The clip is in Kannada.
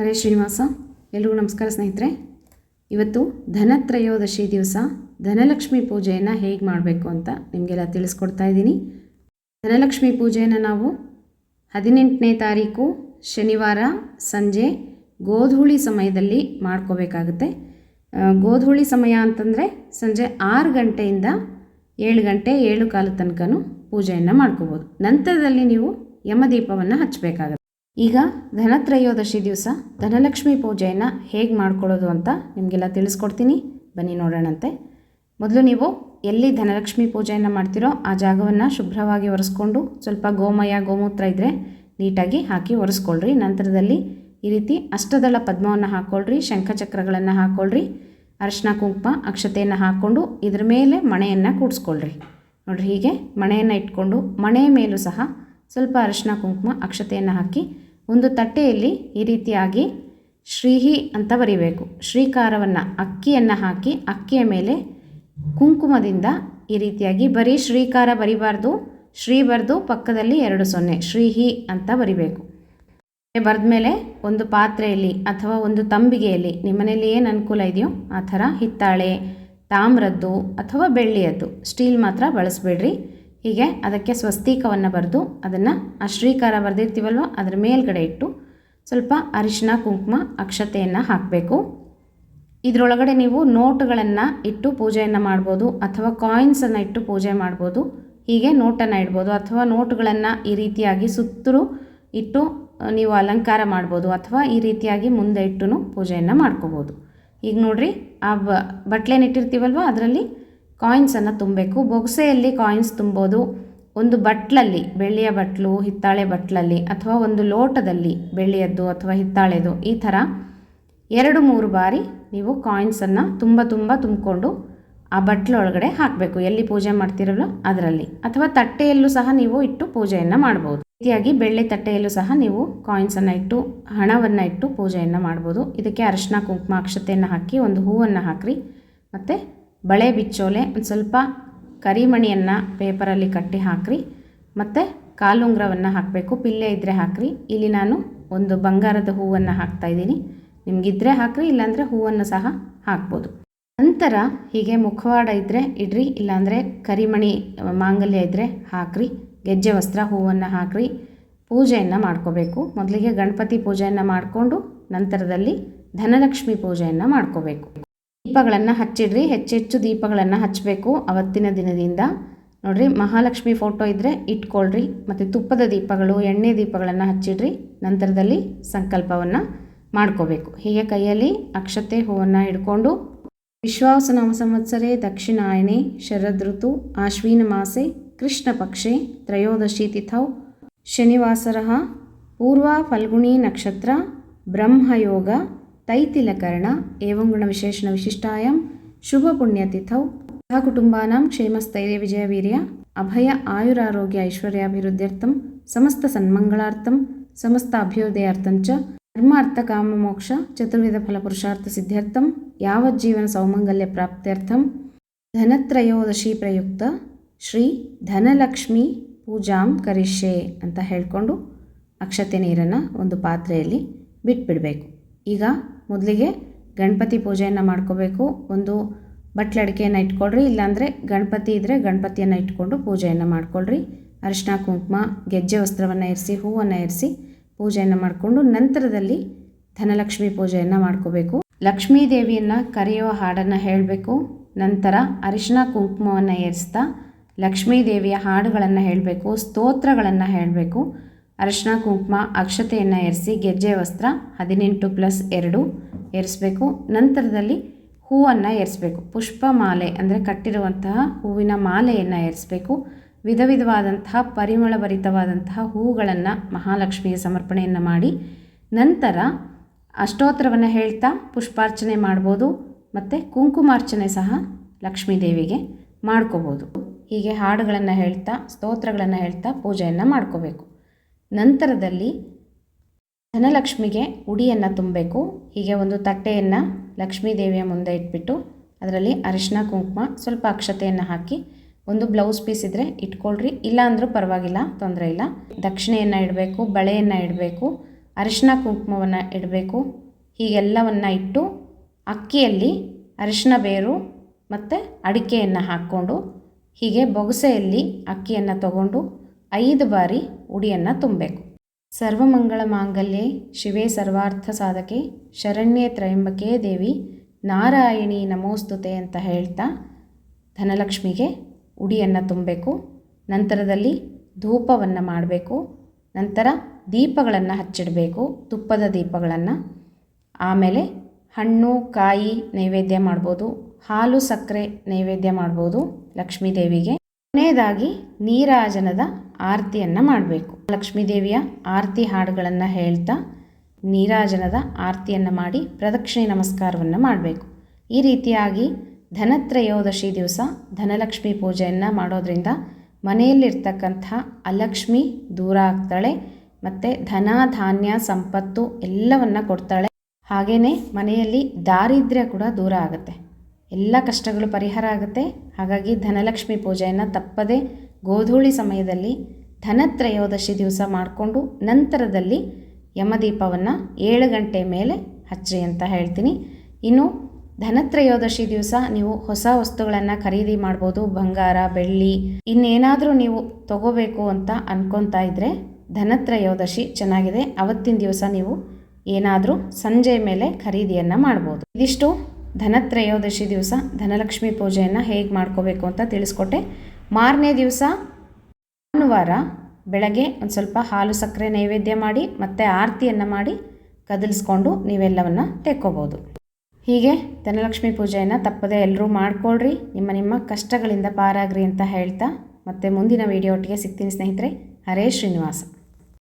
ಹರೇ ಶ್ರೀನಿವಾಸ, ಎಲ್ರಿಗೂ ನಮಸ್ಕಾರ ಸ್ನೇಹಿತರೆ. ಇವತ್ತು ಧನತ್ರಯೋದಶಿ ದಿವಸ, ಧನಲಕ್ಷ್ಮಿ ಪೂಜೆಯನ್ನು ಹೇಗೆ ಮಾಡಬೇಕು ಅಂತ ನಿಮಗೆಲ್ಲ ತಿಳಿಸ್ಕೊಡ್ತಾ ಇದ್ದೀನಿ. ಧನಲಕ್ಷ್ಮಿ ಪೂಜೆಯನ್ನು ನಾವು ಹದಿನೆಂಟನೇ ತಾರೀಕು ಶನಿವಾರ ಸಂಜೆ ಗೋಧೂಳಿ ಸಮಯದಲ್ಲಿ ಮಾಡ್ಕೋಬೇಕಾಗುತ್ತೆ. ಗೋಧೂಳಿ ಸಮಯ ಅಂತಂದರೆ ಸಂಜೆ ಆರು ಗಂಟೆಯಿಂದ ಏಳು ಗಂಟೆ ಏಳು ಕಾಲ ತನಕನೂ ಪೂಜೆಯನ್ನು ಮಾಡ್ಕೋಬೋದು. ನಂತರದಲ್ಲಿ ನೀವು ಯಮದೀಪವನ್ನು ಹಚ್ಚಬೇಕಾಗುತ್ತೆ ಈಗ ಧನತ್ರಯೋದಶಿ ದಿವಸ ಧನಲಕ್ಷ್ಮಿ ಪೂಜೆಯನ್ನು ಹೇಗೆ ಮಾಡ್ಕೊಳ್ಳೋದು ಅಂತ ನಿಮಗೆಲ್ಲ ತಿಳಿಸ್ಕೊಡ್ತೀನಿ. ಬನ್ನಿ ನೋಡೋಣಂತೆ. ಮೊದಲು ನೀವು ಎಲ್ಲಿ ಧನಲಕ್ಷ್ಮಿ ಪೂಜೆಯನ್ನು ಮಾಡ್ತೀರೋ ಆ ಜಾಗವನ್ನು ಶುಭ್ರವಾಗಿ ಒರೆಸ್ಕೊಂಡು ಸ್ವಲ್ಪ ಗೋಮಯ, ಗೋಮೂತ್ರ ಇದ್ದರೆ ನೀಟಾಗಿ ಹಾಕಿ ಒರೆಸ್ಕೊಳ್ರಿ. ನಂತರದಲ್ಲಿ ಈ ರೀತಿ ಅಷ್ಟದಳ ಪದ್ಮವನ್ನು ಹಾಕ್ಕೊಳ್ರಿ ಶಂಖಚಕ್ರಗಳನ್ನು ಹಾಕ್ಕೊಳ್ರಿ ಅರಿಶಿನ, ಕುಂಕುಮ, ಅಕ್ಷತೆಯನ್ನು ಹಾಕ್ಕೊಂಡು ಇದ್ರ ಮೇಲೆ ಮಣೆಯನ್ನು ಕೂಡಿಸ್ಕೊಳ್ರಿ. ನೋಡ್ರಿ ಹೀಗೆ ಮಣೆಯನ್ನು ಇಟ್ಕೊಂಡು ಮಣೆಯ ಮೇಲೂ ಸಹ ಸ್ವಲ್ಪ ಅರಿಶಿನ ಕುಂಕುಮ ಅಕ್ಷತೆಯನ್ನು ಹಾಕಿ ಒಂದು ತಟ್ಟೆಯಲ್ಲಿ ಈ ರೀತಿಯಾಗಿ ಶ್ರೀಹಿ ಅಂತ ಬರಿಬೇಕು. ಶ್ರೀಕಾರವನ್ನು ಅಕ್ಕಿಯನ್ನು ಹಾಕಿ ಅಕ್ಕಿಯ ಮೇಲೆ ಕುಂಕುಮದಿಂದ ಈ ರೀತಿಯಾಗಿ ಬರೀ ಶ್ರೀಕಾರ ಬರಿಬಾರ್ದು, ಶ್ರೀ ಬರೆದು ಪಕ್ಕದಲ್ಲಿ ಎರಡು ಸೊನ್ನೆ, ಶ್ರೀಹಿ ಅಂತ ಬರಿಬೇಕು. ಬರೆದ ಮೇಲೆ ಒಂದು ಪಾತ್ರೆಯಲ್ಲಿ ಅಥವಾ ಒಂದು ತಂಬಿಗೆಯಲ್ಲಿ ನಿಮ್ಮನೇಲಿ ಏನು ಅನುಕೂಲ ಇದೆಯೋ ಆ ಥರ ಹಿತ್ತಾಳೆ, ತಾಮ್ರದ್ದು ಅಥವಾ ಬೆಳ್ಳಿಯದ್ದು, ಸ್ಟೀಲ್ ಮಾತ್ರ ಬಳಸಬೇಡ್ರಿ. ಹೀಗೆ ಅದಕ್ಕೆ ಸ್ವಸ್ತಿಕವನ್ನು ಬರೆದು ಅದನ್ನು ಆ ಶ್ರೀಕಾರ ಬರೆದಿರ್ತೀವಲ್ವ, ಅದರ ಮೇಲ್ಗಡೆ ಇಟ್ಟು ಸ್ವಲ್ಪ ಅರಿಶಿನ ಕುಂಕುಮ, ಅಕ್ಷತೆಯನ್ನು ಹಾಕಬೇಕು. ಇದರೊಳಗಡೆ ನೀವು ನೋಟುಗಳನ್ನು ಇಟ್ಟು ಪೂಜೆಯನ್ನು ಮಾಡ್ಬೋದು ಅಥವಾ ಕಾಯಿನ್ಸನ್ನು ಇಟ್ಟು ಪೂಜೆ ಮಾಡ್ಬೋದು. ಹೀಗೆ ನೋಟನ್ನು ಇಡ್ಬೋದು ಅಥವಾ ನೋಟುಗಳನ್ನು ಈ ರೀತಿಯಾಗಿ ಸುತ್ತಲೂ ಇಟ್ಟು ನೀವು ಅಲಂಕಾರ ಮಾಡ್ಬೋದು ಅಥವಾ ಈ ರೀತಿಯಾಗಿ ಮುಂದೆ ಇಟ್ಟು ಪೂಜೆಯನ್ನು ಮಾಡ್ಕೋಬೋದು. ಈಗ ನೋಡಿರಿ, ಆ ಬ, ಬಟ್ಲೇನ ಇಟ್ಟಿರ್ತೀವಲ್ವ, ಅದರಲ್ಲಿ ಕಾಯಿನ್ಸನ್ನು ತುಂಬಬೇಕು. ಬೊಗಸೆಯಲ್ಲಿ ಕಾಯಿನ್ಸ್ ತುಂಬೋದು. ಒಂದು ಬಟ್ಲಲ್ಲಿ, ಬೆಳ್ಳಿಯ ಬಟ್ಲು, ಹಿತ್ತಾಳೆ ಬಟ್ಲಲ್ಲಿ ಅಥವಾ ಒಂದು ಲೋಟದಲ್ಲಿ ಬೆಳ್ಳಿಯದ್ದು ಅಥವಾ ಹಿತ್ತಾಳೆದು ಈ ಥರ ಎರಡು, ಮೂರು ಬಾರಿ ನೀವು ಕಾಯಿನ್ಸನ್ನು ತುಂಬ ತುಂಬ ತುಂಬಿಕೊಂಡು ಆ ಬಟ್ಲೊಳಗಡೆ ಹಾಕಬೇಕು. ಎಲ್ಲಿ ಪೂಜೆ ಮಾಡ್ತಿರಲ್ಲ ಅದರಲ್ಲಿ. ಅಥವಾ ತಟ್ಟೆಯಲ್ಲೂ ಸಹ ನೀವು ಇಟ್ಟು ಪೂಜೆಯನ್ನು ಮಾಡ್ಬೋದು. ರೀತಿಯಾಗಿ ಬೆಳ್ಳಿ ತಟ್ಟೆಯಲ್ಲೂ ಸಹ ನೀವು ಕಾಯಿನ್ಸನ್ನು ಇಟ್ಟು, ಹಣವನ್ನು ಇಟ್ಟು ಪೂಜೆಯನ್ನು ಮಾಡ್ಬೋದು. ಇದಕ್ಕೆ ಅರಶಿನ, ಕುಂಕುಮ, ಅಕ್ಷತೆಯನ್ನು ಹಾಕಿ ಒಂದು ಹೂವನ್ನು ಹಾಕ್ರಿ. ಮತ್ತು ಬಳೆ ಬಿಚ್ಚೋಲೆ, ಒಂದು ಸ್ವಲ್ಪ ಕರಿಮಣಿಯನ್ನು ಪೇಪರಲ್ಲಿ ಕಟ್ಟಿ ಹಾಕ್ರಿ. ಮತ್ತು ಕಾಲುಂಗ್ರವನ್ನು ಹಾಕಬೇಕು. ಪಿಲ್ಲೆ ಇದ್ದರೆ ಹಾಕ್ರಿ. ಇಲ್ಲಿ ನಾನು ಒಂದು ಬಂಗಾರದ ಹೂವನ್ನು ಹಾಕ್ತಾ ಇದ್ದೀನಿ. ನಿಮಗಿದ್ರೆ ಹಾಕ್ರಿ, ಇಲ್ಲಾಂದರೆ ಹೂವನ್ನು ಸಹ ಹಾಕ್ಬೋದು. ನಂತರ ಹೀಗೆ ಮುಖವಾಡ ಇದ್ದರೆ ಇಡ್ರಿ, ಇಲ್ಲಾಂದರೆ ಕರಿಮಣಿ ಮಾಂಗಲ್ಯ ಇದ್ದರೆ ಹಾಕ್ರಿ. ಗೆಜ್ಜೆ ವಸ್ತ್ರ ಹೂವನ್ನು ಹಾಕ್ರಿ. ಪೂಜೆಯನ್ನು ಮಾಡ್ಕೋಬೇಕು. ಮೊದಲಿಗೆ ಗಣಪತಿ ಪೂಜೆಯನ್ನು ಮಾಡಿಕೊಂಡು ನಂತರದಲ್ಲಿ ಧನಲಕ್ಷ್ಮಿ ಪೂಜೆಯನ್ನು ಮಾಡ್ಕೋಬೇಕು. ದೀಪಗಳನ್ನು ಹಚ್ಚಿಡ್ರಿ. ಹೆಚ್ಚೆಚ್ಚು ದೀಪಗಳನ್ನು ಹಚ್ಚಬೇಕು ಅವತ್ತಿನ ದಿನದಿಂದ. ನೋಡಿರಿ, ಮಹಾಲಕ್ಷ್ಮಿ ಫೋಟೋ ಇದ್ದರೆ ಇಟ್ಕೊಳ್ರಿ. ಮತ್ತು ತುಪ್ಪದ ದೀಪಗಳು, ಎಣ್ಣೆ ದೀಪಗಳನ್ನು ಹಚ್ಚಿಡ್ರಿ. ನಂತರದಲ್ಲಿ ಸಂಕಲ್ಪವನ್ನು ಮಾಡ್ಕೋಬೇಕು. ಹೀಗೆ ಕೈಯಲ್ಲಿ ಅಕ್ಷತೆ ಹೂವನ್ನು ಹಿಡ್ಕೊಂಡು ವಿಶ್ವಾವಸನಾಮ ಸಂವತ್ಸರೆ ದಕ್ಷಿಣಾಯನೆ ಋತು ಆಶ್ವಿನ ಮಾಸೆ, ಕೃಷ್ಣ ಪಕ್ಷೆ, ತ್ರಯೋದಶಿ ತಿಥೌ ಶನಿವಾಸರ ಪೂರ್ವ ಫಲ್ಗುಣಿ ನಕ್ಷತ್ರ, ಬ್ರಹ್ಮಯೋಗ ಗುಣವಿಶೇಷಣ ವಿಶಿಷ್ಟಾಯಂ ಶುಭ ಪುಣ್ಯತಿಥೌ ಸಹ ಕುಟುಂಬಾನಾಂ ಕ್ಷೇಮಸ್ಥೈರ್ಯ ವಿಜಯವೀರ್ಯ ಅಭಯ ಆಯುರಾರೋಗ್ಯ ಐಶ್ವರ್ಯಾಭಿವೃದ್ಧ್ಯರ್ಥಂ ಸಮಸ್ತ ಸನ್ಮಂಗಳಾರ್ಥಂ ಸಮಸ್ತ ಅಭ್ಯುದಯಾರ್ಥಂಚ ಧರ್ಮ ಅರ್ಥ ಕಾಮ ಮೋಕ್ಷ ಚತುರ್ವಿಧ ಫಲಪುರುಷಾರ್ಥ ಸಿದ್ಧ್ಯರ್ಥಂ ಯಾವಜ್ಜೀವನ ಸೌಮಂಗಲ್ಯ ಪ್ರಾಪ್ತ್ಯರ್ಥಂ ಧನತ್ರಯೋದಶಿ ಪ್ರಯುಕ್ತ ಶ್ರೀ ಧನಲಕ್ಷ್ಮಿ ಪೂಜಾಂ ಕರಿಷ್ಯೆ ಅಂತ ಹೇಳಿಕೊಂಡು ಅಕ್ಷತೆ ನೀರನ್ನು ಒಂದು ಪಾತ್ರೆಯಲ್ಲಿ ಬಿಟ್ಬಿಡಬೇಕು. ಈಗ ಮೊದಲಿಗೆ ಗಣಪತಿ ಪೂಜೆಯನ್ನು ಮಾಡ್ಕೋಬೇಕು. ಒಂದು ಬಟ್ಲಡಿಕೆಯನ್ನು ಇಟ್ಕೊಳ್ರಿ, ಇಲ್ಲಾಂದರೆ ಗಣಪತಿ ಇದ್ದರೆ ಗಣಪತಿಯನ್ನು ಇಟ್ಕೊಂಡು ಪೂಜೆಯನ್ನು ಮಾಡ್ಕೊಳ್ರಿ. ಅರಿಶಿನ ಕುಂಕುಮ, ಗೆಜ್ಜೆ ವಸ್ತ್ರವನ್ನು ಇರಿಸಿ, ಹೂವನ್ನು ಇರಿಸಿ ಪೂಜೆಯನ್ನು ಮಾಡಿಕೊಂಡು ನಂತರದಲ್ಲಿ ಧನಲಕ್ಷ್ಮಿ ಪೂಜೆಯನ್ನು ಮಾಡ್ಕೋಬೇಕು. ಲಕ್ಷ್ಮೀ ದೇವಿಯನ್ನು ಕರೆಯುವ ಹಾಡನ್ನು ಹೇಳಬೇಕು. ನಂತರ ಅರಿಶಿನ ಕುಂಕುಮವನ್ನು ಏರಿಸ್ತಾ ಲಕ್ಷ್ಮೀ ದೇವಿಯ ಹಾಡುಗಳನ್ನು ಹೇಳಬೇಕು, ಸ್ತೋತ್ರಗಳನ್ನು ಹೇಳಬೇಕು. ಅರಿಶಿನ ಕುಂಕುಮ, ಅಕ್ಷತೆಯನ್ನು ಏರಿಸಿ ಗೆಜ್ಜೆ ವಸ್ತ್ರ ಹದಿನೆಂಟು ಪ್ಲಸ್ ಎರಡು ಏರಿಸಬೇಕು. ನಂತರದಲ್ಲಿ ಹೂವನ್ನು ಎರಿಸಬೇಕು ಪುಷ್ಪ ಮಾಲೆ ಅಂದರೆ ಕಟ್ಟಿರುವಂತಹ ಹೂವಿನ ಮಾಲೆಯನ್ನು ಎರಿಸಬೇಕು ವಿಧ ವಿಧವಾದಂತಹ ಪರಿಮಳಭರಿತವಾದಂತಹ ಹೂಗಳನ್ನು ಮಹಾಲಕ್ಷ್ಮಿಯ ಸಮರ್ಪಣೆಯನ್ನು ಮಾಡಿ ನಂತರ ಅಷ್ಟೋತ್ತರವನ್ನು ಹೇಳ್ತಾ ಪುಷ್ಪಾರ್ಚನೆ ಮಾಡ್ಬೋದು ಮತ್ತು ಕುಂಕುಮಾರ್ಚನೆ ಸಹ ಲಕ್ಷ್ಮೀದೇವಿಗೆ ಮಾಡ್ಕೋಬೋದು. ಹೀಗೆ ಹಾಡುಗಳನ್ನು ಹೇಳ್ತಾ, ಸ್ತೋತ್ರಗಳನ್ನು ಹೇಳ್ತಾ ಪೂಜೆಯನ್ನು ಮಾಡ್ಕೋಬೇಕು. ನಂತರದಲ್ಲಿ ಧನಲಕ್ಷ್ಮಿಗೆ ಉಡಿಯನ್ನು ತುಂಬಬೇಕು. ಹೀಗೆ ಒಂದು ತಟ್ಟೆಯನ್ನು ಲಕ್ಷ್ಮೀ ದೇವಿಯ ಮುಂದೆ ಇಟ್ಬಿಟ್ಟು ಅದರಲ್ಲಿ ಅರಿಶಿನ, ಕುಂಕುಮ ಸ್ವಲ್ಪ ಅಕ್ಷತೆಯನ್ನು ಹಾಕಿ ಒಂದು ಬ್ಲೌಸ್ ಪೀಸ್ ಇದ್ದರೆ ಇಟ್ಕೊಳ್ರಿ. ಇಲ್ಲ ಅಂದರೂ ಪರವಾಗಿಲ್ಲ, ತೊಂದರೆ ಇಲ್ಲ. ದಕ್ಷಿಣೆಯನ್ನು ಇಡಬೇಕು, ಬಳೆಯನ್ನು ಇಡಬೇಕು, ಅರಿಶಿನ, ಕುಂಕುಮವನ್ನು ಇಡಬೇಕು. ಹೀಗೆಲ್ಲವನ್ನು ಇಟ್ಟು ಅಕ್ಕಿಯಲ್ಲಿ ಅರಿಶಿನ ಬೇರು ಮತ್ತು ಅಡಿಕೆಯನ್ನು ಹಾಕ್ಕೊಂಡು ಹೀಗೆ ಬೊಗಸೆಯಲ್ಲಿ ಅಕ್ಕಿಯನ್ನು ತಗೊಂಡು ಐದು ಬಾರಿ ಉಡಿಯನ್ನು ತುಂಬಬೇಕು. ಸರ್ವಮಂಗಳ ಮಾಂಗಲ್ಯೆ, ಶಿವೇ ಸರ್ವಾರ್ಥ ಸಾಧಕೆ, ಶರಣ್ಯೇ ತ್ರಯಂಬಕೆ ದೇವಿ, ನಾರಾಯಣಿ ನಮೋಸ್ತುತೆ ಅಂತ ಹೇಳ್ತಾ ಧನಲಕ್ಷ್ಮಿಗೆ ಉಡಿಯನ್ನು ತುಂಬಬೇಕು. ನಂತರದಲ್ಲಿ ಧೂಪವನ್ನು ಮಾಡಬೇಕು. ನಂತರ ದೀಪಗಳನ್ನು ಹಚ್ಚಿಡಬೇಕು, ತುಪ್ಪದ ದೀಪಗಳನ್ನು. ಆಮೇಲೆ ಹಣ್ಣು, ಕಾಯಿ ನೈವೇದ್ಯ ಮಾಡ್ಬೋದು, ಹಾಲು ಸಕ್ಕರೆ ನೈವೇದ್ಯ ಮಾಡ್ಬೋದು ಲಕ್ಷ್ಮೀ ದೇವಿಗೆ ಕೊನೆಯದಾಗಿ ನೀರಾಜನದ ಆರತಿಯನ್ನು ಮಾಡಬೇಕು. ಲಕ್ಷ್ಮೀ ದೇವಿಯ ಆರತಿ ಹಾಡುಗಳನ್ನು ಹೇಳ್ತಾ ನೀರಾಜನದ ಆರತಿಯನ್ನು ಮಾಡಿ ಪ್ರದಕ್ಷಿಣೆ ನಮಸ್ಕಾರವನ್ನು ಮಾಡಬೇಕು. ಈ ರೀತಿಯಾಗಿ ಧನತ್ರಯೋದಶಿ ದಿವಸ ಧನಲಕ್ಷ್ಮಿ ಪೂಜೆಯನ್ನು ಮಾಡೋದ್ರಿಂದ ಮನೆಯಲ್ಲಿರ್ತಕ್ಕಂಥ ಅಲಕ್ಷ್ಮಿ ದೂರ ಆಗ್ತಾಳೆ ಮತ್ತು ಧನ ಧಾನ್ಯ ಸಂಪತ್ತು ಎಲ್ಲವನ್ನ ಕೊಡ್ತಾಳೆ. ಹಾಗೆಯೇ ಮನೆಯಲ್ಲಿ ದಾರಿದ್ರ್ಯ ಕೂಡ ದೂರ ಆಗುತ್ತೆ. ಎಲ್ಲ ಕಷ್ಟಗಳು ಪರಿಹಾರ ಆಗುತ್ತೆ. ಹಾಗಾಗಿ ಧನಲಕ್ಷ್ಮಿ ಪೂಜೆಯನ್ನು ತಪ್ಪದೆ ಗೋಧೂಳಿ ಸಮಯದಲ್ಲಿ ಧನತ್ರಯೋದಶಿ ದಿವಸ ಮಾಡಿಕೊಂಡು ನಂತರದಲ್ಲಿ ಯಮದೀಪವನ್ನು ಏಳು ಗಂಟೆ ಮೇಲೆ ಹಚ್ಚಿ ಅಂತ ಹೇಳ್ತೀನಿ. ಇನ್ನು ಧನತ್ರಯೋದಶಿ ದಿವಸ ನೀವು ಹೊಸ ವಸ್ತುಗಳನ್ನು ಖರೀದಿ ಮಾಡ್ಬೋದು. ಬಂಗಾರ, ಬೆಳ್ಳಿ, ಇನ್ನೇನಾದರೂ ನೀವು ತಗೋಬೇಕು ಅಂತ ಅನ್ಕೊತಾ ಇದ್ದರೆ ಧನತ್ರಯೋದಶಿ ಚೆನ್ನಾಗಿದೆ. ಅವತ್ತಿನ ದಿವಸ ನೀವು ಏನಾದರೂ ಸಂಜೆ ಮೇಲೆ ಖರೀದಿಯನ್ನು ಮಾಡ್ಬೋದು. ಇದಿಷ್ಟು ಧನತ್ರಯೋದಶಿ ದಿವಸ ಧನಲಕ್ಷ್ಮಿ ಪೂಜೆಯನ್ನು ಹೇಗೆ ಮಾಡ್ಕೋಬೇಕು ಅಂತ ತಿಳಿಸ್ಕೊಟ್ಟೆ. ಮಾರನೇ ದಿವಸ ಭಾನುವಾರ ಬೆಳಗ್ಗೆ ಒಂದು ಸ್ವಲ್ಪ ಹಾಲು ಸಕ್ಕರೆ ನೈವೇದ್ಯ ಮಾಡಿ, ಮತ್ತು ಆರತಿಯನ್ನು ಮಾಡಿ ಕದಲಿಸ್ಕೊಂಡು ನೀವೆಲ್ಲವನ್ನು ತೆಕ್ಕೋಬೋದು ಹೀಗೆ ಧನಲಕ್ಷ್ಮಿ ಪೂಜೆಯನ್ನು ತಪ್ಪದೆ ಎಲ್ಲರೂ ಮಾಡ್ಕೊಳ್ರಿ. ನಿಮ್ಮ ನಿಮ್ಮ ಕಷ್ಟಗಳಿಂದ ಪಾರಾಗ್ರಿ ಅಂತ ಹೇಳ್ತಾ ಮತ್ತೆ ಮುಂದಿನ ವಿಡಿಯೋ ಒಟ್ಟಿಗೆ ಸಿಗ್ತೀನಿ ಸ್ನೇಹಿತರೆ. ಹರೇ ಶ್ರೀನಿವಾಸ.